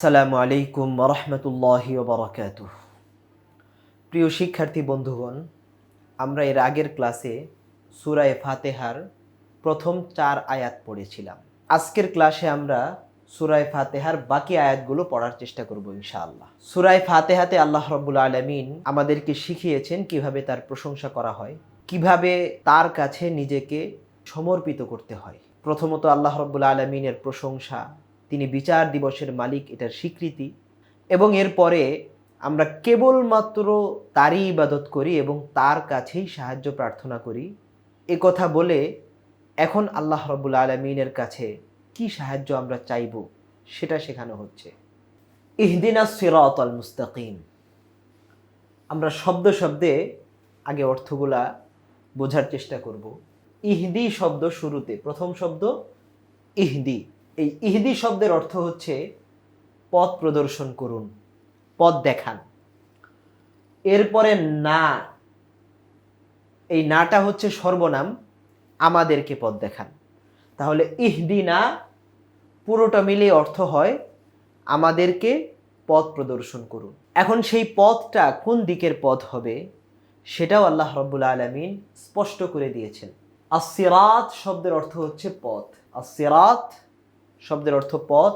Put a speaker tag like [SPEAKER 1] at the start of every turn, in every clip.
[SPEAKER 1] আসসালামু আলাইকুম রহমতুল্লাহি বারাকাতু প্রিয় শিক্ষার্থী বন্ধুগণ, আমরা এর আগের ক্লাসে সুরায় ফাতেহার প্রথম চার আয়াত পড়েছিলাম। আজকের ক্লাসে আমরা সুরায় ফাতেহার বাকি আয়াতগুলো পড়ার চেষ্টা করব ইনশাআল্লাহ। সুরায় ফাতেহাতে আল্লাহ রব্বুল আলমিন আমাদেরকে শিখিয়েছেন কীভাবে তার প্রশংসা করা হয়, কীভাবে তার কাছে নিজেকে সমর্পিত করতে হয়। প্রথমত আল্লাহ রব্বুল আলমিনের প্রশংসা তিনি বিচার দিবসের মালিক, এটার স্বীকৃতি। এবং এরপরে আমরা কেবলমাত্র তারই ইবাদত করি এবং তার কাছেই সাহায্য প্রার্থনা করি। এ কথা বলে এখন আল্লাহ রব্বুল আলমিনের কাছে কি সাহায্য আমরা চাইব সেটা শেখানো হচ্ছে। ইহদিনা সিরাত আল মুস্তাকিম। আমরা শব্দ শব্দে আগে অর্থগুলা বোঝার চেষ্টা করব। ইহদি শব্দ শুরুতে, প্রথম শব্দ ইহদি। এই ইহদি শব্দের অর্থ হচ্ছে পথ প্রদর্শন করুন, পথ দেখান। এরপরে না, এই নাটা হচ্ছে সর্বনাম, আমাদেরকে পথ দেখান। তাহলে ইহদি না, পুরোটা মিলে অর্থ হয় আমাদেরকে পথ প্রদর্শন করুন। এখন সেই পথটা কোন দিকের পথ হবে, সেটাও আল্লাহ রব্বুল আলমিন স্পষ্ট করে দিয়েছেন। আসিরাত শব্দের অর্থ হচ্ছে পথ। আসিরাত শব্দের অর্থ পথ।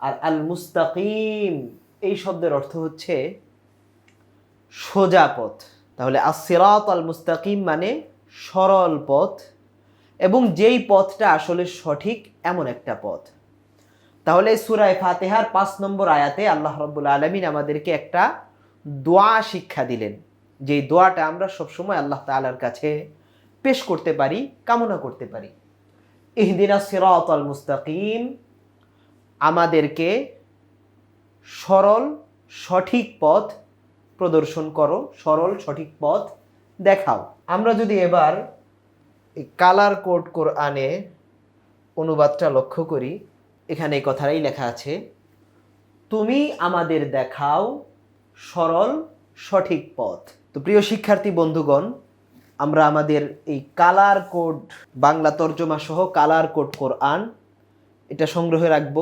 [SPEAKER 1] আর আল মুস্তাকিম এই শব্দের অর্থ হচ্ছে সোজা পথ। তাহলে আসিরাত আল মুস্তাকিম মানে সরল পথ এবং যেই পথটা আসলে সঠিক এমন একটা পথ। তাহলে সুরায় ফাতেহার পাঁচ নম্বর আয়াতে আল্লাহ রব্বুল আলমিন আমাদেরকে একটা দোয়া শিক্ষা দিলেন। যেই দোয়াটা আমরা সবসময় আল্লাহ তালার কাছে পেশ করতে পারি, কামনা করতে পারি। ইহদিনা সিরাত আল মুস্তাকিম, আমাদেরকে সরল, সঠিক পথ প্রদর্শন করো, সরল, সঠিক পথ দেখাও। আমরা যদি এবার কালার কোড কোরআনে অনুবাদটা লক্ষ্য করি, এখানে এই কথাটাই লেখা আছে, তুমি আমাদের দেখাও সরল, সঠিক পথ। তো প্রিয় শিক্ষার্থী বন্ধুগণ আমরা আমাদের এই কালার কোড বাংলা তর্জমা সহ কালার কোড কোরআন, এটা সংগ্রহে রাখব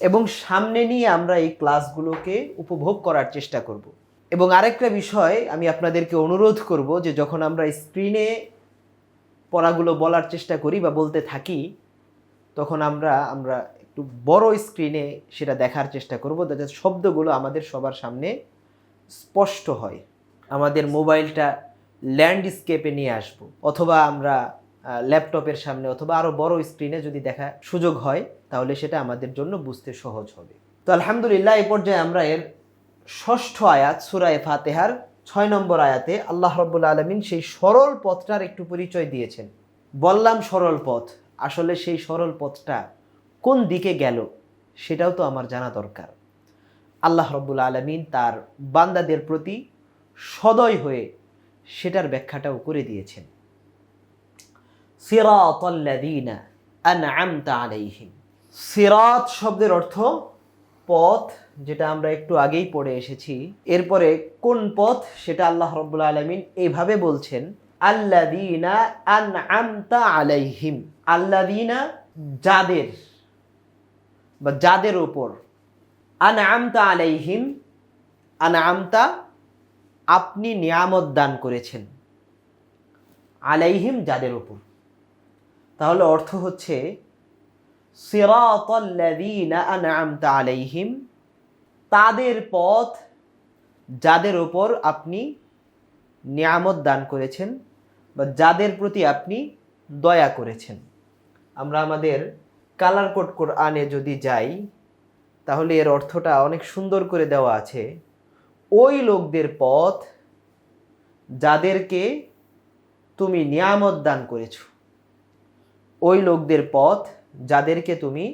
[SPEAKER 1] এবং সামনে নিয়ে আমরা এই ক্লাসগুলোকে উপভোগ করার চেষ্টা করব। এবং আরেকটা বিষয় আমি আপনাদেরকে অনুরোধ করব যে যখন আমরা স্ক্রিনে পড়াগুলো বলার চেষ্টা করি বা বলতে থাকি, তখন আমরা আমরা একটু বড় স্ক্রিনে সেটা দেখার চেষ্টা করব যাতে শব্দগুলো আমাদের সবার সামনে স্পষ্ট হয়। আমাদের মোবাইলটা ল্যান্ডস্কেপে নিয়ে আসব। অথবা আমরা ল্যাপটপের সামনে অথবা আরও বড় স্ক্রিনে যদি দেখা সুযোগ হয়, তাহলে সেটা আমাদের জন্য বুঝতে সহজ হবে। তো আলহামদুলিল্লাহ এই পর্যায়ে আমরা এর ষষ্ঠ আয়াত সুরায় ফাতেহার ছয় নম্বর আয়াতে আল্লাহ রব্বুল আলমিন সেই সরল পথটার একটু পরিচয় দিয়েছেন। বললাম সরল পথ, আসলে সেই সরল পথটা কোন দিকে গেল সেটাও তো আমার জানা দরকার। আল্লাহ রব্বুল আলমিন তার বান্দাদের প্রতি সদয় হয়ে সেটার ব্যাখ্যাটাও করে দিয়েছেন। সিরাতাল্লাযীনা আনআমতা আলাইহিম। সিরাত শব্দের অর্থ পথ, যেটা আমরা একটু আগেই পড়ে এসেছি। এরপরে কোন পথ, সেটা আল্লাহ রব্বুল আলমিন এইভাবে বলছেন, আল্লাযীনা আনআমতা আলাইহিম। আল্লাযীনা যাদের, বা যাদের উপর। আনআমতা আলাইহিম, আনআমতা আপনি নিয়ামত দান করেছেন। আলাইহিম যাদের ওপর তাহলে অর্থ হচ্ছে আলাইহিম তাদের পথ যাদের ওপর আপনি নিয়ামত দান করেছেন বা যাদের প্রতি আপনি দয়া করেছেন। আমরা আমাদের কালার কোড কোরআনে যদি যাই, তাহলে এর অর্থটা অনেক সুন্দর করে দেওয়া আছে। ওই লোকদের পথ যাদেরকে তুমি নিয়ামত দান করেছ। ওই লোকদের পথ যাদেরকে তুমি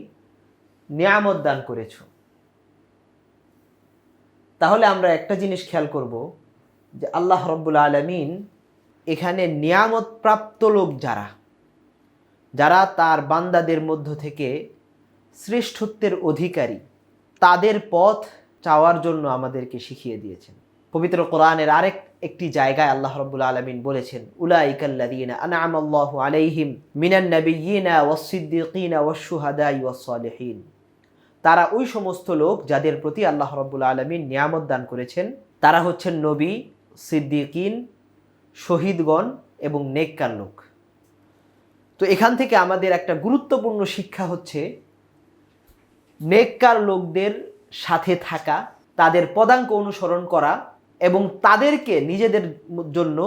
[SPEAKER 1] নিয়ামত দান করেছ। তাহলে আমরা একটা জিনিস খেয়াল করব যে আল্লাহ রব্বুল আলমিন এখানে নিয়ামত প্রাপ্ত লোক যারা যারা তার বান্দাদের মধ্য থেকে শ্রেষ্ঠত্বের অধিকারী, তাদের পথ চাওয়ার জন্য আমাদেরকে শিখিয়ে দিয়েছেন। পবিত্র কোরআনের আরেক একটি জায়গায় আল্লাহ রব্বুল আলমিন বলেছেন উলাইকাল্লাদিনা আলাইহিম মিনান তারা ওই সমস্ত লোক যাদের প্রতি আল্লাহ রব্বুল আলমিন নিয়ামত দান করেছেন, তারা হচ্ছেন নবী, সিদ্দিকিন, শহীদগণ এবং নেককার লোক। তো এখান থেকে আমাদের একটা গুরুত্বপূর্ণ শিক্ষা হচ্ছে, নেককার লোকদের সাথে থাকা, তাদের পদাঙ্ক অনুসরণ করা এবং তাদেরকে নিজেদের জন্য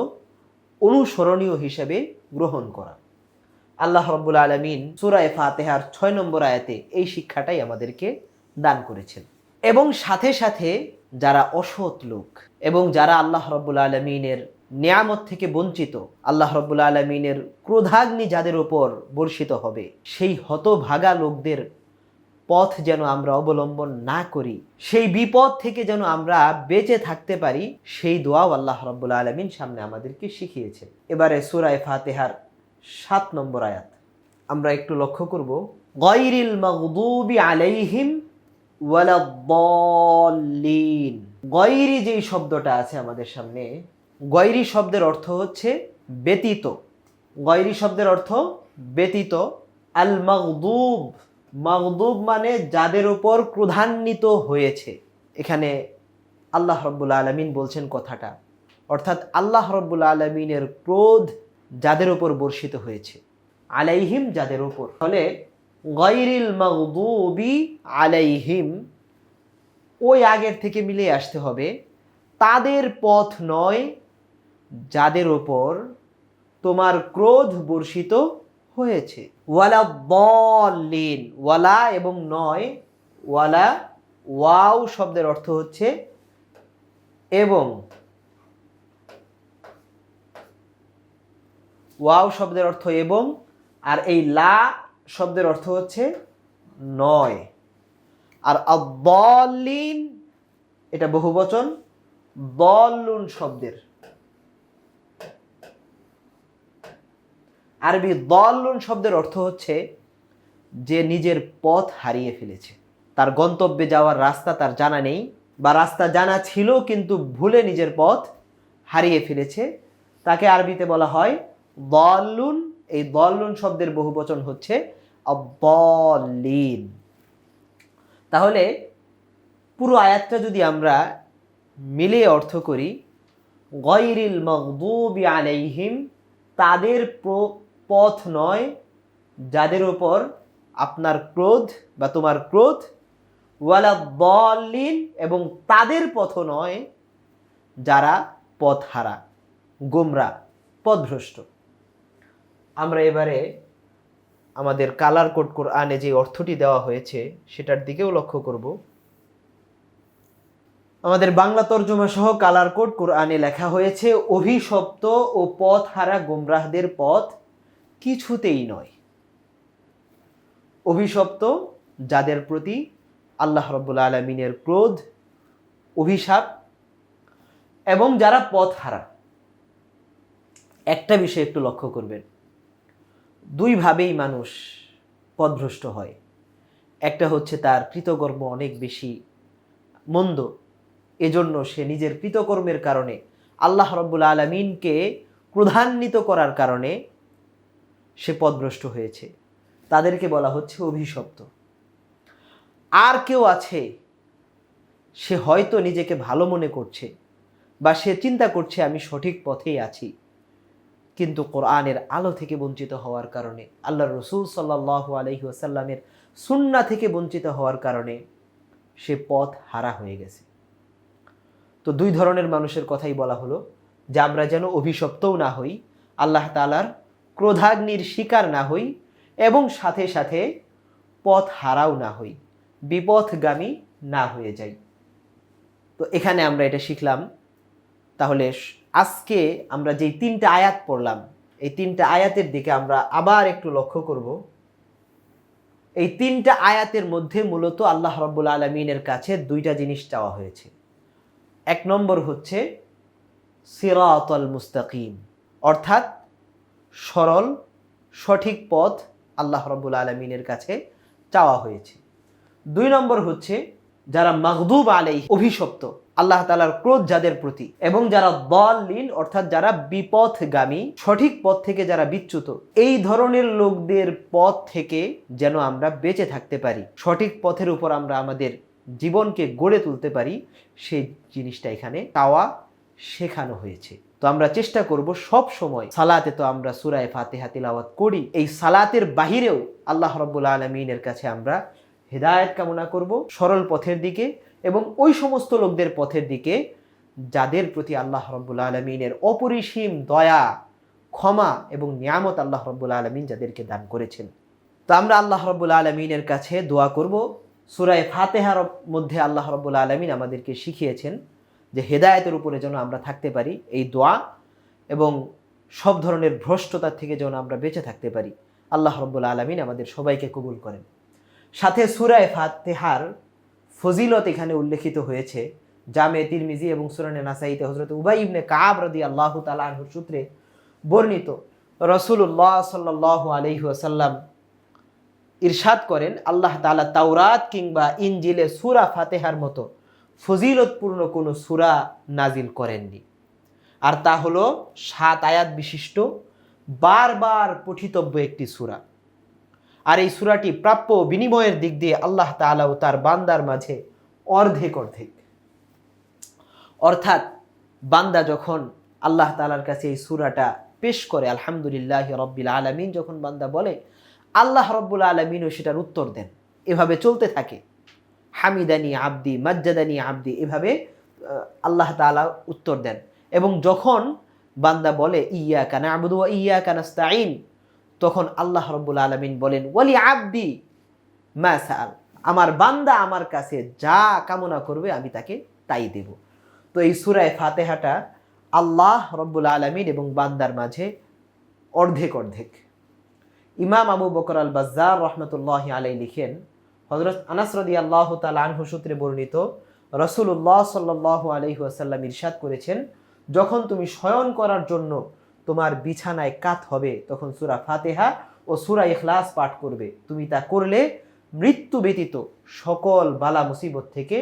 [SPEAKER 1] অনুসরণীয় হিসেবে গ্রহণ করা। আল্লাহ রব্বুল আলমিন সুরায় ফাতেহার ছয় নম্বর আয়াতে এই শিক্ষাটাই আমাদেরকে দান করেছেন। এবং সাথে সাথে যারা অসৎ লোক এবং যারা আল্লাহ রব্বুল আলমিনের নিয়ামত থেকে বঞ্চিত, আল্লাহ রব্বুল আলমিনের ক্রোধাগ্নি যাদের ওপর বর্ষিত হবে, সেই হতভাগা লোকদের পথ যেন আমরা অবলম্বন না করি, সেই বিপদ থেকে যেন আমরা বেঁচে থাকতে পারি, সেই দোয়াও আল্লাহ রব্বুল আলমিন সামনে আমাদেরকে শিখিয়েছেন। এবারে সুরায় ফাতেহার সাত নম্বর আয়াত। আমরা একটু লক্ষ্য করব, গয়রিল মগদুবি আলাইহিম ওয়ালাদ্দাল্লিন। গয়রি যেই শব্দটা আছে আমাদের সামনে, গয়রি শব্দের অর্থ হচ্ছে ব্যতীত। গয়রি শব্দের অর্থ ব্যতীত। আল মগদুব মগদুব মানে যাদের উপর ক্রোধান্বিত হয়েছে। এখানে আল্লাহ রব্বুল আলমিন বলছেন কথাটা। অর্থাৎ আল্লাহ রব্বুল আলমিনের ক্রোধ যাদের উপর বর্ষিত হয়েছে। আলাইহিম যাদের উপর। ফলে গৈরিল মগদুবি আলাইহিম, ওই আগের থেকে মিলে আসতে হবে। তাদের পথ নয়, যাদের ওপর তোমার ক্রোধ বর্ষিত হয়েছে। ওয়ালা বলিন ওয়ালা এবং নয়, ওয়ালা ওয়াও শব্দের অর্থ হচ্ছে এবং। ওয়াও শব্দের অর্থ এবং, আর এই লা শব্দের অর্থ হচ্ছে নয়। আর আদলিন এটা বহুবচন দলুন শব্দের। আরবি দলুন শব্দের অর্থ হচ্ছে যে নিজের পথ হারিয়ে ফেলেছে। তার গন্তব্যে যাওয়ার রাস্তা তার জানা নেই বা রাস্তা জানা ছিল কিন্তু ভুলে নিজের পথ হারিয়ে ফেলেছে। তাকে আরবিতে বলা হয় দলুন এই দলুন শব্দের বহু বচন হচ্ছে অবলিন তাহলে পুরো আয়াতটা যদি আমরা মিলে অর্থ করি গৈরিল মগদুবি আলাইহিম তাদের পথ নয়, যাদের ওপর আপনার ক্রোধ বা তোমার ক্রোধ, ওয়ালা দলিন এবং তাদের পথ নয়, যারা পথ হারা গোমরা, পথভ্রষ্ট। আমরা এবারে আমাদের কালার কোড কোরআনে যে অর্থটি দেওয়া হয়েছে, সেটার দিকেও লক্ষ্য করব। আমাদের বাংলা তর্জমা সহ কালার কোড কোরআনে লেখা হয়েছে, অভিশপ্ত ও পথ হারা গোমরাহদের পথ কিছুতেই নয়। অভিশপ্ত, যাদের প্রতি আল্লাহ রব্বুল আলমিনের ক্রোধ, অভিশাপ এবং যারা পথ হারা। একটা বিষয় একটু লক্ষ্য করবেন। দুইভাবেই মানুষ পথভ্রষ্ট হয়। একটা হচ্ছে তার কৃতকর্ম অনেক বেশি মন্দ। এজন্য সে নিজের কৃতকর্মের কারণে আল্লাহ রব্বুল আলমিনকে প্রধান্বিত করার কারণে সে পথভ্রষ্ট হয়েছে। তাদেরকে বলা হচ্ছে অভিশপ্ত। আর কেউ আছে, সে হয়তো নিজেকে ভালো মনে করছে বা সে চিন্তা করছে আমি সঠিক পথেই আছি। কিন্তু কোরআনের আলো থেকে বঞ্চিত হওয়ার কারণে আল্লাহ রসুল সাল্লাহ আলহি আসাল্লামের সুন্না থেকে বঞ্চিত হওয়ার কারণে সে পথ হারা হয়ে গেছে। তো দুই ধরনের মানুষের কথাই বলা হলো, যে আমরা যেন অভিশপ্তও না হই, আল্লাহ তালার ক্রোধাগ্নির শিকার না হই এবং সাথে সাথে পথ হারাও না হই, বিপথগামী না হয়ে যাই। তো এখানে আমরা এটা শিখলাম। তাহলে আজকে আমরা যেই তিনটা আয়াত পড়লাম, এই তিনটা আয়াতের দিকে আমরা আবার একটু লক্ষ্য করব। এই তিনটা আয়াতের মধ্যে মূলত আল্লাহ রব্বুল আলমিনের কাছে দুইটা জিনিস চাওয়া হয়েছে। এক নম্বর হচ্ছে সিরাতল মুস্তাকিম, অর্থাৎ সরল, সঠিক পথ আল্লাহ রব্বুল আলমিনের কাছে চাওয়া হয়েছে। দুই নম্বর হচ্ছে, যারা মাগদুব আলাই অভিশপ্ত, আল্লাহ তালার ক্রোধ যাদের প্রতি, এবং যারা দলিন অর্থাৎ যারা বিপথগামী, সঠিক পথ থেকে যারা বিচ্যুত, এই ধরনের লোকদের পথ থেকে যেন আমরা বেঁচে থাকতে পারি। সঠিক পথের উপর আমরা আমাদের জীবনকে গড়ে তুলতে পারি, সেই জিনিসটা এখানে তাওয়া শেখানো হয়েছে। তো আমরা চেষ্টা করব সব সময় সালাতে তো আমরা সুরায় ফাতেহা তিলাওয়াত করি। এই সালাতের বাহিরেও আল্লাহ রব্বুল আলমিনের কাছে আমরা হেদায়েত কামনা করব সরল পথের দিকে এবং ওই সমস্ত লোকদের পথের দিকে যাদের প্রতি আল্লাহ রব্বুল আলমিনের অপরিসীম দয়া, ক্ষমা এবং নিয়ামত আল্লাহ রব্বুল আলমিন যাদেরকে দান করেছেন। তো আমরা আল্লাহ রব্বুল আলমিনের কাছে দোয়া করব। সুরায় ফাতেহার মধ্যে আল্লাহ রব্বুল আলমিন আমাদেরকে শিখিয়েছেন যে হেদায়েতের উপরে যেন আমরা থাকতে পারি, এই দোয়া এবং সব ধরনের ভ্রষ্টতার থেকে যেন আমরা বেঁচে থাকতে পারি, আল্লাহ রব্বুল আলমিন আমাদের সবাইকে কবুল করেন। সাথে সুরায় ফাতেহার ফজিলত এখানে উল্লেখিত হয়েছে, জামে তিরমিজি এবং সুরানে নাসাইতে হজরত উবাই ইবনে কাব রদি আল্লাহ তালাহুর সূত্রে বর্ণিত রসুল্লাহ সাল্লাহ আলহি আসাল্লাম ইরশাদ করেন, আল্লাহ তালা তাওরাত কিংবা ইনজিলে সুরা ফাতেহার মতো ফজিলতপূর্ণ কোনো সুরা নাজিল করেননি। আর তা হলো সাত আয়াত বিশিষ্ট, বারবার পঠিতব্য একটি সুরা। আর এই সুরাটি প্রাপ্য বিনিময়ের দিক দিয়ে আল্লাহ তালা ও তার বান্দার মাঝে অর্ধেক অর্ধেক। অর্থাৎ বান্দা যখন আল্লাহ তালার কাছে এই সুরাটা পেশ করে, আলহামদুলিল্লাহ রব্বিল আলমিন, যখন বান্দা বলে, আল্লাহ রব্বুল আলমিনও সেটার উত্তর দেন। এভাবে চলতে থাকে। হামিদানি আব্দি, মজ্জাদানি আব্দি, এভাবে আল্লাহ তালা উত্তর দেন। এবং যখন বান্দা বলে ইয়া কানা আবুদু ইয়া কানাস্তাইন তখন আল্লাহ রব্বুল আলমিন বলেন, ওয়ালি আব্দি ম্যাসাল আমার বান্দা আমার কাছে যা কামনা করবে আমি তাকে তাই দেব। তো এই সুরায় ফাতেহাটা আল্লাহ রব্বুল আলমিন এবং বান্দার মাঝে অর্ধেক অর্ধেক। ইমাম আবু বকর আল বাজ্জার রহমতুল্লাহ আলাই লিখেন হজরত আনাসরদি আল্লাহ তালহু সূত্রে বর্ণিত রসুল্লাহ সাল্লাহ আলহি আসাল্লাম ইরশাদ করেছেন, যখন তুমি শয়ন করার জন্য তোমার বিছানায় কাত হবে, তখন সুরা ফাতেহা ও সুরা ইখলাস পাঠ করবে। তুমি তা করলে মৃত্যু ব্যতীত সকল বালা মুসিবত থেকে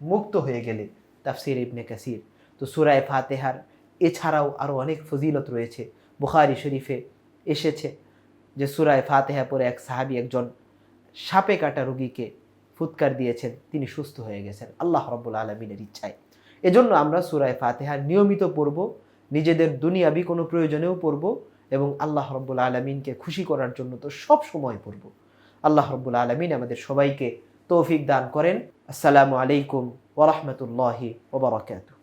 [SPEAKER 1] মুক্ত হয়ে গেলে। তাফসির ইবনে কাসির। তো সুরায় ফাতেহার এছাড়াও আরও অনেক ফজিলত রয়েছে। বুখারি শরীফে এসেছে যে সুরায় ফাতেহা পরে এক সাহাবি একজন সাপে কাটা রুগীকে ফুৎকার দিয়েছেন, তিনি সুস্থ হয়ে গেছেন। আল্লাহ রব্বুল আলমিনের ইচ্ছায়। এজন্য আমরা সুরায় ফাতেহা নিয়মিত পড়ব, নিজেদের দুনিয়াবি কোনো প্রয়োজনেও পড়ব এবং আল্লাহ রব্বুল আলমিনকে খুশি করার জন্য তো সব সময় পড়ব। আল্লাহ রব্বুল আলমিন আমাদের সবাইকে তৌফিক দান করেন। আসসালামু আলাইকুম ওরহমতুল্লাহি ওবরাকাতু